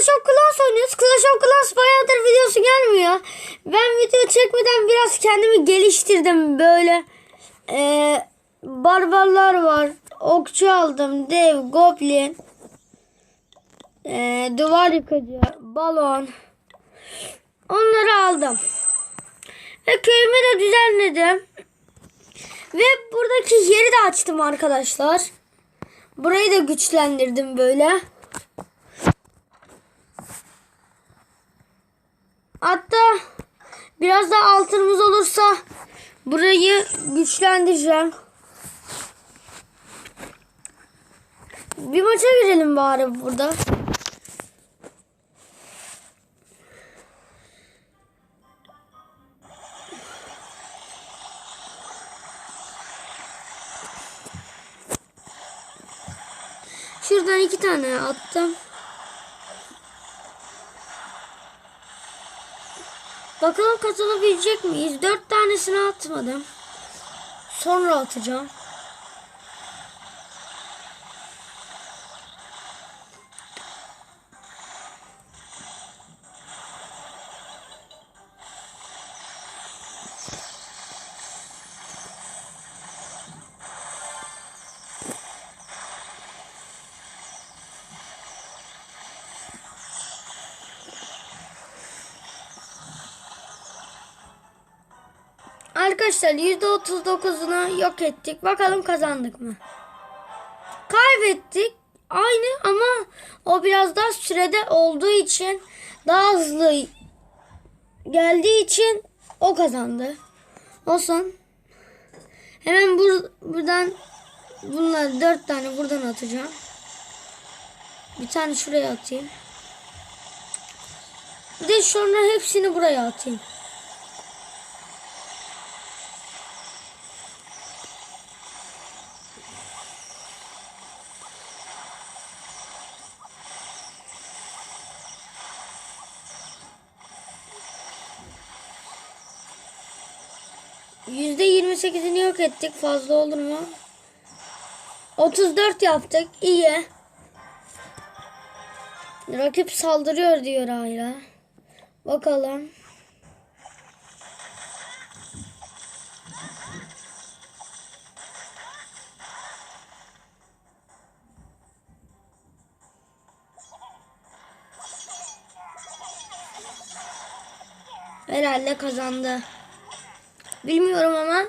Clash of Clans oynuyoruz. Clash of Clans bayağıdır videosu gelmiyor. Ben video çekmeden biraz kendimi geliştirdim. Böyle eee barbarlar var. Okçu aldım. Dev, goblin. eee, duvar yıkıcı, balon. Onları aldım. Ve köyümü de düzenledim. Ve buradaki yeri de açtım arkadaşlar. Burayı da güçlendirdim böyle. Hatta biraz da altınımız olursa burayı güçlendireceğim. Bir maça girelim bari burada. Şuradan iki tane attım. Bakalım katılabilecek miyiz? Dört tanesini atmadım. Sonra atacağım. Arkadaşlar %39'unu yok ettik. Bakalım kazandık mı? Kaybettik. Aynı ama o biraz daha sürede olduğu için daha hızlı geldiği için o kazandı. Olsun. Hemen bur buradan bunları dört tane buradan atacağım. Bir tane şuraya atayım. Bir de sonra hepsini buraya atayım. %28'ini yok ettik. Fazla olur mu? 34 yaptık. İyi. Rakip saldırıyor diyor hala. Bakalım. Herhalde kazandı. Bilmiyorum ama.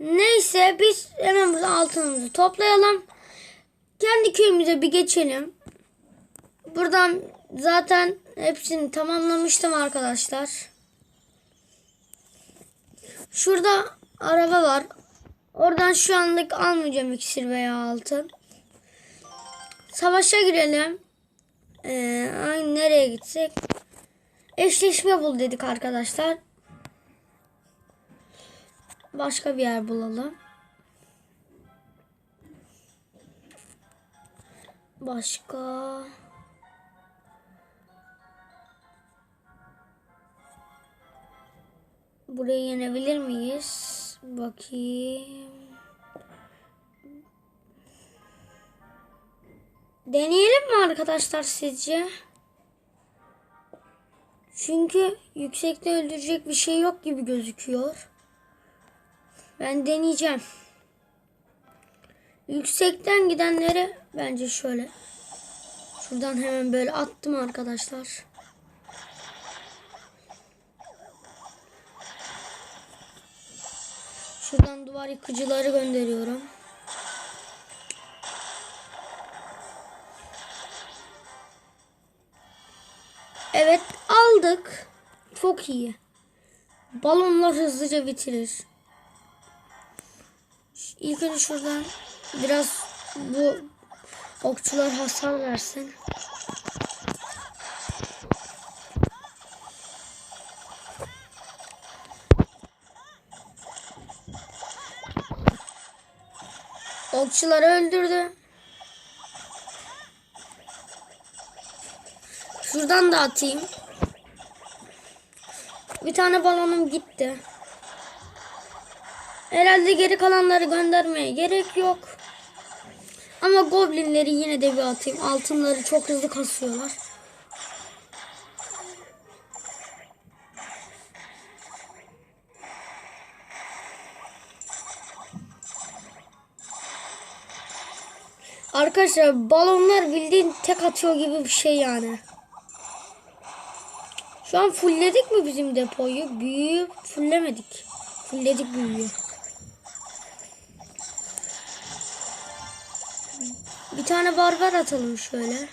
Neyse biz hemen burada altınımızı toplayalım. Kendi köyümüze bir geçelim. Buradan zaten hepsini tamamlamıştım arkadaşlar. Şurada araba var. Oradan şu anlık almayacağım iksir veya altın. Savaşa girelim. Ee, nereye gitsek? Eşleşme bul dedik arkadaşlar. Başka bir yer bulalım. Başka. Burayı yenebilir miyiz? Bakayım. Deneyelim mi arkadaşlar sizce? Çünkü yüksekte öldürecek bir şey yok gibi gözüküyor. Ben deneyeceğim. Yüksekten gidenleri bence şöyle. Şuradan hemen böyle attım arkadaşlar. Şuradan duvar yıkıcıları gönderiyorum. Evet aldık. Çok iyi. Balonlar hızlıca bitirir. İlk önce şuradan biraz bu okçular hasar versin. Okçuları öldürdü. Şuradan da atayım. Bir tane balonum gitti. Herhalde geri kalanları göndermeye gerek yok. Ama goblinleri yine de bir atayım. Altınları çok hızlı kasıyorlar. Arkadaşlar balonlar bildiğin tek atıyor gibi bir şey yani. Şu an fullledik mi bizim depoyu? Büyüyüp fullemedik. Fulledik büyüyor. Bir tane barbar atalım şöyle.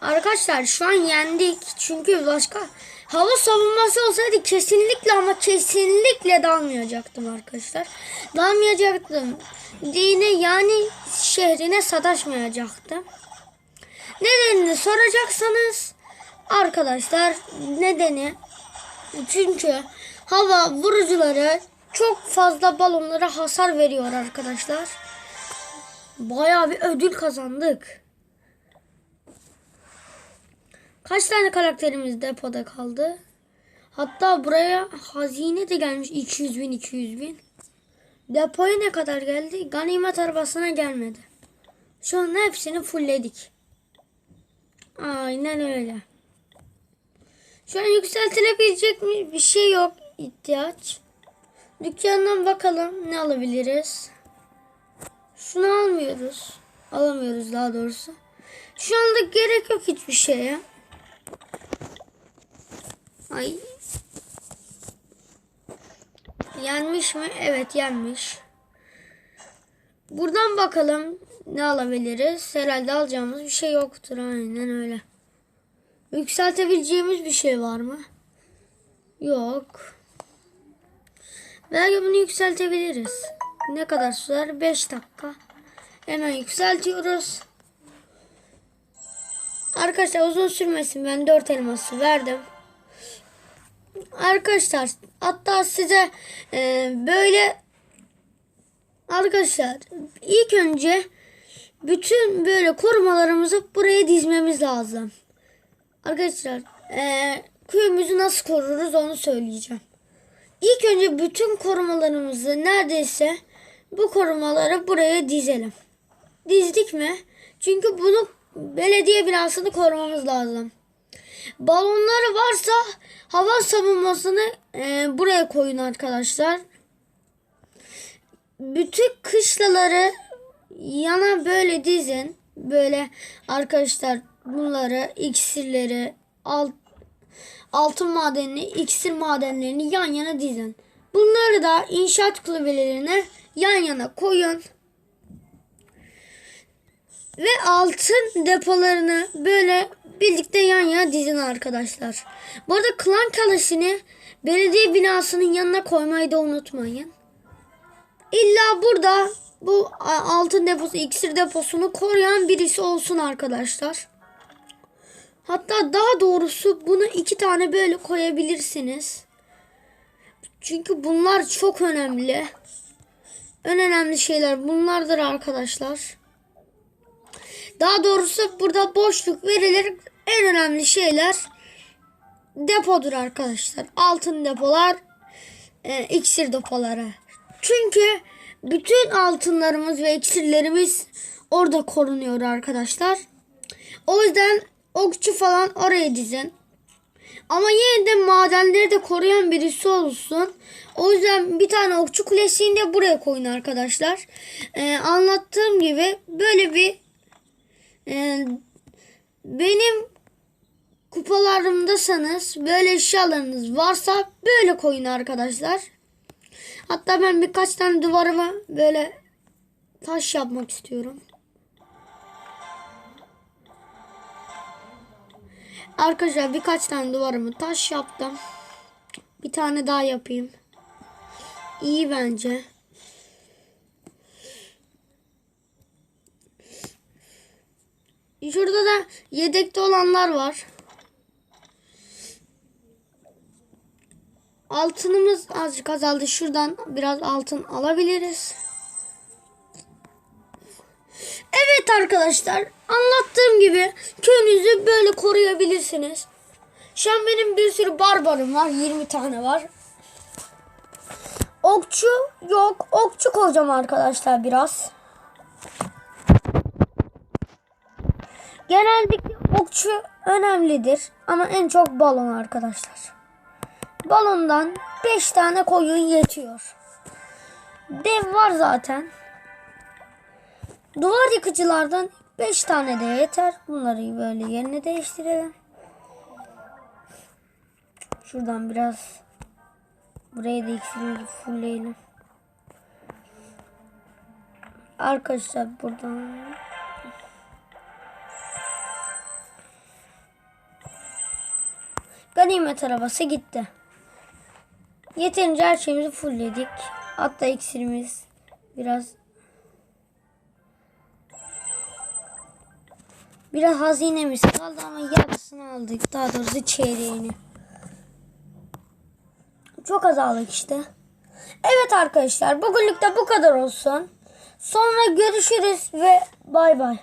Arkadaşlar şu an yendik. Çünkü başka hava savunması olsaydı kesinlikle ama kesinlikle dalmayacaktım arkadaşlar. Dalmayacaktım. Dine yani şehrine sataşmayacaktım. Nedenini soracaksanız arkadaşlar nedeni çünkü hava vurucuları çok fazla balonlara hasar veriyor arkadaşlar. Bayağı bir ödül kazandık. Kaç tane karakterimiz depoda kaldı? Hatta buraya hazine de gelmiş 200 bin 200 bin. Depoya ne kadar geldi? Ganimet arabasına gelmedi. Şu an hepsini fullledik. Aynen öyle. Şu an yükseltilebilecek? Bir şey yok ihtiyaç. Dükkandan bakalım ne alabiliriz. Şunu almıyoruz. Alamıyoruz daha doğrusu. Şu anda gerek yok hiçbir şeye. Ay. Yenmiş mi? Evet yenmiş. Buradan bakalım ne alabiliriz. Herhalde alacağımız bir şey yoktur. Aynen öyle. Yükseltebileceğimiz bir şey var mı? Yok. Belki bunu yükseltebiliriz. Ne kadar sürer? 5 dakika. Hemen yükseltiyoruz. Arkadaşlar uzun sürmesin. Ben 4 elması verdim. Arkadaşlar hatta size e, böyle arkadaşlar ilk önce bütün böyle korumalarımızı buraya dizmemiz lazım. Arkadaşlar e, köyümüzü nasıl koruruz onu söyleyeceğim. İlk önce bütün korumalarımızı neredeyse bu korumaları buraya dizelim. Dizdik mi? Çünkü bunu belediye binasını korumamız lazım. Balonları varsa hava savunmasını e, buraya koyun arkadaşlar. Bütün kışlaları yana böyle dizin. Böyle arkadaşlar bunları iksirleri alt, altın madenini iksir madenlerini yan yana dizin. Bunları da inşaat kulübelerine yan yana koyun. Ve altın depolarını böyle birlikte yan yana dizin arkadaşlar. Bu arada klan kalesini belediye binasının yanına koymayı da unutmayın. İlla burada bu altın deposu, iksir deposunu koruyan birisi olsun arkadaşlar. Hatta daha doğrusu bunu iki tane böyle koyabilirsiniz. Çünkü bunlar çok önemli. En önemli şeyler bunlardır arkadaşlar. Daha doğrusu burada boşluk verilir. En önemli şeyler depodur arkadaşlar. Altın depolar, e, iksir depoları. Çünkü bütün altınlarımız ve iksirlerimiz orada korunuyor arkadaşlar. O yüzden okçu falan oraya dizin. Ama yine de madenleri de koruyan birisi olsun. O yüzden bir tane okçu kulesini de buraya koyun arkadaşlar. Ee, anlattığım gibi böyle bir e, benim kupalarımdasanız böyle eşyalarınız varsa böyle koyun arkadaşlar. Hatta ben birkaç tane duvarıma böyle taş yapmak istiyorum. Arkadaşlar birkaç tane duvarımı taş yaptım. Bir tane daha yapayım. İyi bence. Şurada da yedekte olanlar var. Altınımız azıcık azaldı. Şuradan biraz altın alabiliriz. Evet arkadaşlar anlattığım gibi köyünüzü böyle koruyabilirsiniz. Şu an benim bir sürü barbarım var. 20 tane var. Okçu yok. Okçu koyacağım arkadaşlar biraz. Genellikle okçu önemlidir. Ama en çok balon arkadaşlar. Balondan 5 tane koyun yetiyor. Dev var zaten. Duvar yıkıcılardan 5 tane de yeter. Bunları böyle yerine değiştirelim. Şuradan biraz buraya da iksirimizi fullleyelim. Arkadaşlar buradan Ganimet arabası gitti. Yeterince her şeyimizi fullledik. Hatta iksirimiz biraz biraz hazinemiz kaldı ama yarısını aldık. Daha doğrusu çeyreğini. Çok az aldık işte. Evet arkadaşlar bugünlük de bu kadar olsun. Sonra görüşürüz ve bay bay.